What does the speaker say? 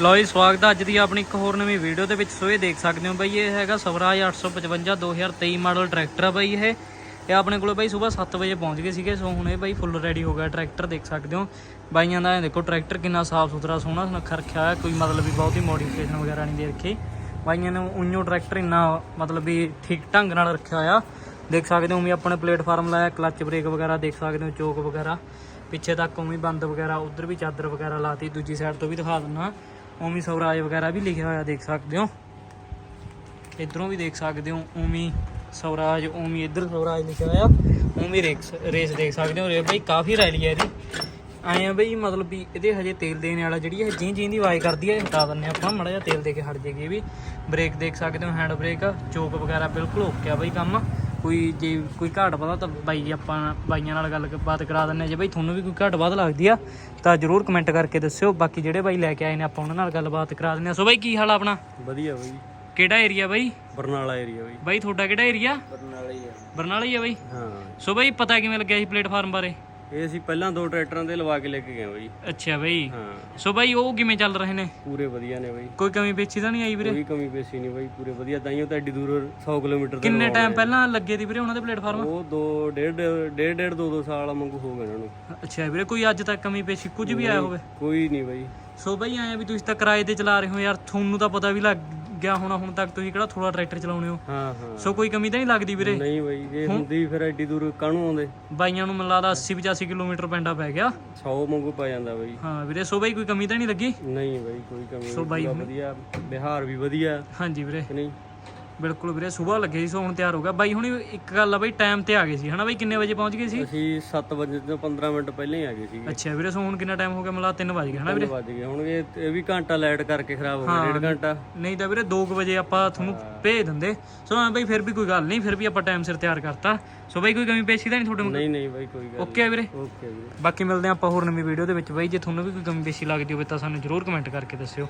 ਲਓ ਜੀ, ਸਵਾਗਤ ਹੈ ਅੱਜ ਦੀ ਆਪਣੀ ਇੱਕ ਹੋਰ ਨਵੀਂ ਵੀਡੀਓ ਦੇ ਵਿੱਚ। ਸੋ ਇਹ ਦੇਖ ਸਕਦੇ ਹੋ ਬਈ, ਇਹ ਹੈਗਾ ਸਵਰਾਜ 855 2023 ਮਾਡਲ ਟਰੈਕਟਰ ਆ ਬਈ ਇਹ। ਇਹ ਆਪਣੇ ਕੋਲ ਬਈ ਸਵੇਰ 7 ਵਜੇ ਪਹੁੰਚ ਗਏ ਸੀਗੇ, ਸੋ ਹੁਣ ਇਹ ਬਈ ਫੁੱਲ ਰੈਡੀ ਹੋ ਗਿਆ ਟਰੈਕਟਰ ਦੇਖ ਸਕਦੇ ਹੋ। ਬਾਈਆਂ ਦਾ ਦੇਖੋ ਟਰੈਕਟਰ ਕਿੰਨਾ ਸਾਫ਼ ਸੁਥਰਾ ਸੋਹਣਾ ਸੁਨੱਖਾ ਰੱਖਿਆ ਹੋਇਆ, ਕੋਈ ਮਤਲਬ ਵੀ ਬਹੁਤੀ ਮੋਡੀਫਿਕੇਸ਼ਨ ਵਗੈਰਾ ਨਹੀਂ ਦੇ ਰੱਖੀ। ਬਾਈਆਂ ਨੇ ਉਈਓ ਟਰੈਕਟਰ ਇੰਨਾ ਮਤਲਬ ਵੀ ਠੀਕ ਢੰਗ ਨਾਲ ਰੱਖਿਆ ਹੋਇਆ। ਦੇਖ ਸਕਦੇ ਹੋ ਵੀ ਆਪਣੇ ਪਲੇਟਫਾਰਮ ਲਾਇਆ ਕਲੱਚ ਬ੍ਰੇਕ ਵਗੈਰਾ, ਦੇਖ ਸਕਦੇ ਹੋ ਚੋਕ ਵਗੈਰਾ। ਪਿੱਛੇ ਤੱਕ ਉਵੇਂ ਬੰਦ ਵਗੈਰਾ, ਉਧਰ ਵੀ ਚਾਦਰ ਵਗੈਰਾ ਲਾਤੀ, ਦੂਜੀ ਸਾਈਡ ਤੋਂ ਵੀ ਦਿਖਾ ਦਿੰਨਾ ਉਵੇਂ ਸਵਰਾਜ ਵਗੈਰਾ ਵੀ ਲਿਖਿਆ ਹੋਇਆ ਦੇਖ ਸਕਦੇ ਹੋ। ਇਧਰੋਂ ਵੀ ਦੇਖ ਸਕਦੇ ਹੋ, ਉਵੇਂ ਸਵਰਾਜ, ਉਵੇਂ ਇਧਰ ਸਵਰਾਜ ਲਿਖਿਆ ਹੋਇਆ। ਉਮੀ ਰੇਸ ਰੇਸ ਦੇਖ ਸਕਦੇ ਹੋ ਰੇ ਬਈ ਕਾਫੀ ਰੈਲੀ ਹੈ ਇਹਦੀ। ਆਏ ਆ ਬਈ ਮਤਲਬ ਵੀ ਇਹਦੇ ਹਜੇ ਤੇਲ ਦੇਣ ਵਾਲਾ ਜਿਹੜੀ ਇਹ ਜੀ ਜੀ ਦੀ ਆਵਾਜ਼ ਕਰਦੀ ਹੈ ਇਹ ਹਟਾ ਦਿੰਨੇ ਆਪਾਂ, ਮੜਾ ਜਿਹਾ ਤੇਲ ਦੇ ਕੇ ਹਟ ਜੇਗੀ ਵੀ। ਬ੍ਰੇਕ ਦੇਖ ਸਕਦੇ ਹੋ, ਹੈਂਡ ਬ੍ਰੇਕ, ਚੋਕ ਵਗੈਰਾ ਬਿਲਕੁਲ ਓਕੇ ਆ ਬਈ ਕੰਮ। ਕੋਈ ਜੇ ਕੋਈ ਘਾਟ ਪਤਾ ਤਾਂ ਬਾਈ ਆਪਾਂ ਬਾਈਆਂ ਨਾਲ ਗੱਲ ਬਾਤ ਕਰਾ ਦਿੰਨੇ ਜੇ ਬਈ ਤੁਹਾਨੂੰ ਵੀ ਕੋਈ ਘਾਟ ਬਾਤ ਲੱਗਦੀ ਆ ਤਾਂ ਜਰੂਰ ਕਮੈਂਟ ਕਰਕੇ ਦੱਸਿਓ। ਬਾਕੀ ਜਿਹੜੇ ਬਾਈ ਲੈ ਕੇ ਆਏ ਨੇ ਆਪਾਂ ਉਹਨਾਂ ਨਾਲ ਗੱਲਬਾਤ ਕਰਾ ਦਿੰਨੇ ਆ ਸੋ ਬਾਈ ਕੀ ਹਾਲ ਆ ਆਪਣਾ? ਵਧੀਆ ਬਈ। ਕਿਹੜਾ ਏਰੀਆ ਬਾਈ? ਬਰਨਾਲਾ ਏਰੀਆ ਬਈ। ਬਾਈ ਤੁਹਾਡਾ ਕਿਹੜਾ ਏਰੀਆ ਬਰਨਾਲਾ ਹੀ ਆ। ਬਰਨਾਲਾ ਹੀ ਆ ਬਾਈ? ਹਾਂ। ਸੋ ਬਾਈ ਪਤਾ ਕਿਵੇਂ ਲੱਗਿਆ ਸੀ ਪਲੇਟਫਾਰਮ ਬਾਰੇ? ਇਹ ਅਸੀਂ ਪਹਿਲਾਂ ਦੋ ਟਰੈਕਟਰਾਂ ਦੇ ਲਵਾ ਕੇ ਲੈ ਕੇ ਗਏ ਬਈ। ਅੱਛਾ ਬਾਈ। ਹਾਂ। ਸੋ ਬਾਈ ਉਹ ਕਿਵੇਂ ਚੱਲ ਰਹੇ ਨੇ? ਪੂਰੇ ਵਧੀਆ ਨੇ ਬਈ। ਕੋਈ ਕਮੀ ਪੇਚੀ ਤਾਂ ਨਹੀਂ ਆਈ ਵੀਰੇ? ਕੋਈ ਕਮੀ ਪੇਸ਼ੀ ਨਹੀਂ ਬਈ ਪੂਰੇ ਵਧੀਆ। ਤਾਈਓ ਤਾਂ ਐਡੀ ਦੂਰ 100 ਕਿਲੋਮੀਟਰ ਤੇ ਕਿੰਨੇ ਟਾਈਮ ਪਹਿਲਾਂ ਲੱਗੇ ਦੀ ਵੀਰੇ ਉਹਨਾਂ ਦੇ ਪਲੇਟਫਾਰਮ? ਉਹ ਦੋ ਡੇਢ ਡੇਢ ਡੇਢ ਦੋ ਦੋ ਸਾਲ ਵਾਂਗੂ ਹੋ ਗਏ ਇਹਨਾਂ ਨੂੰ। ਅੱਛਾ ਵੀਰੇ ਕੋਈ ਅੱਜ ਤੱਕ ਕਮੀ ਪੇਸ਼ੀ ਕੁਝ ਵੀ ਆਇਆ ਹੋਵੇ? ਕੋਈ ਨਹੀਂ ਬਈ। ਸੋ ਬਾਈ ਆਏ ਵੀ ਤੁਸੀਂ ਤਾਂ ਕਿਰਾਏ ਤੇ ਚਲਾ ਰਹੇ ਹੋ ਯਾਰ ਤੁਹਾਨੂੰ ਤਾਂ ਪਤਾ ਵੀ ਲੱਗ ਗਿਆ ਹੋਣਾ ਹੁਣ ਤੱਕ ਤੁਸੀਂ ਕਿਹੜਾ ਥੋੜਾ ਟਰੈਕਟਰ ਚਲਾਉਣੇ ਹੋ? ਹਾਂ ਹਾਂ। ਸੋ ਕੋਈ ਕਮੀ ਤਾਂ ਨਹੀਂ ਲੱਗਦੀ ਵੀਰੇ? ਨਹੀਂ ਬਈ ਜੇ ਹੁੰਦੀ ਫਿਰ ਐਡੀ ਦੂਰ ਕਾਹਨੂੰ ਆਉਂਦੇ? ਬਾਈਆਂ ਨੂੰ ਮੈਨੂੰ ਲੱਗਦਾ 80 85 ਕਿਲੋਮੀਟਰ ਪੈਂਡਾ ਪੈ ਗਿਆ। 100 ਵਾਂਗੂ ਪੈ ਜਾਂਦਾ ਬਈ। ਹਾਂ ਵੀਰੇ ਸੋ ਬਾਈ ਕੋਈ ਕਮੀ ਤਾਂ ਨਹੀਂ ਲੱਗੀ? ਨਹੀਂ ਬਈ ਕੋਈ ਕਮੀ ਸੋ ਬਾਈ ਵਧੀਆ। ਬਿਹਾਰ ਵੀ ਵਧੀਆ। ਹਾਂਜੀ ਵੀਰੇ। ਨਹੀਂ? ਬਿਲਕੁਲ ਵੀਰੇ ਸਵੇਰ ਲੱਗੇ ਸੀ ਸੋ ਹੁਣ ਤਿਆਰ ਹੋ ਗਿਆ। ਬਾਈ ਹੁਣੀ ਇੱਕ ਗੱਲ ਆ ਬਾਈ ਟਾਈਮ ਤੇ ਆ ਗਏ ਸੀ ਹਨਾ ਬਾਈ? ਕਿੰਨੇ ਵਜੇ ਪਹੁੰਚ ਗਏ ਸੀ? ਅਸੀਂ 7 ਵਜੇ ਤੋਂ 15 ਮਿੰਟ ਪਹਿਲਾਂ ਹੀ ਆ ਗਏ ਸੀਗੇ। ਅੱਛਾ ਵੀਰੇ ਸੋ ਹੁਣ ਕਿੰਨਾ ਟਾਈਮ ਹੋ ਗਿਆ? ਮਤਲਬ 3 ਵਜ ਗਏ ਹਨਾ ਵੀਰੇ? ਵੱਜ ਗਏ। ਹੁਣ ਇਹ ਇਹ ਵੀ ਘੰਟਾ ਲਾਈਟ ਕਰਕੇ ਖਰਾਬ ਹੋ ਗਿਆ ਡੇਢ ਘੰਟਾ। ਨਹੀਂ ਤਾਂ ਵੀਰੇ 2 ਵਜੇ ਆਪਾਂ ਤੁਹਾਨੂੰ ਭੇਜ ਦਿੰਦੇ। ਸੋ ਹਾਂ ਬਾਈ ਫਿਰ ਵੀ ਕੋਈ ਗੱਲ ਨਹੀਂ ਫਿਰ ਵੀ ਆਪਾਂ ਟਾਈਮ ਸਿਰ ਤਿਆਰ ਕਰਤਾ। ਸੋ ਬਾਈ ਕੋਈ ਕਮੀ ਪੇਸ਼ੀ ਤਾਂ ਨਹੀਂ ਤੁਹਾਡੇ ਨਹੀਂ ਨਹੀਂ ਬਾਈ ਕੋਈ ਗੱਲ ਓਕੇ ਵੀਰੇ। ਓਕੇ ਵੀਰੇ। ਬਾਕੀ ਮਿਲਦੇ ਆਪਾਂ ਹੋਰ ਨਵੀਂ ਵੀਡੀਓ ਦੇ ਵਿੱਚ। ਬਾਈ ਜੇ ਤੁਹਾਨੂੰ ਵੀ ਕੋਈ ਕਮੀ ਪੇਸ਼ੀ ਲੱਗਦੀ ਹੋਵੇ ਤਾਂ ਸਾਨੂੰ ਜਰੂਰ ਕਮੈਂਟ ਕਰਕੇ ਦੱਸਿਓ।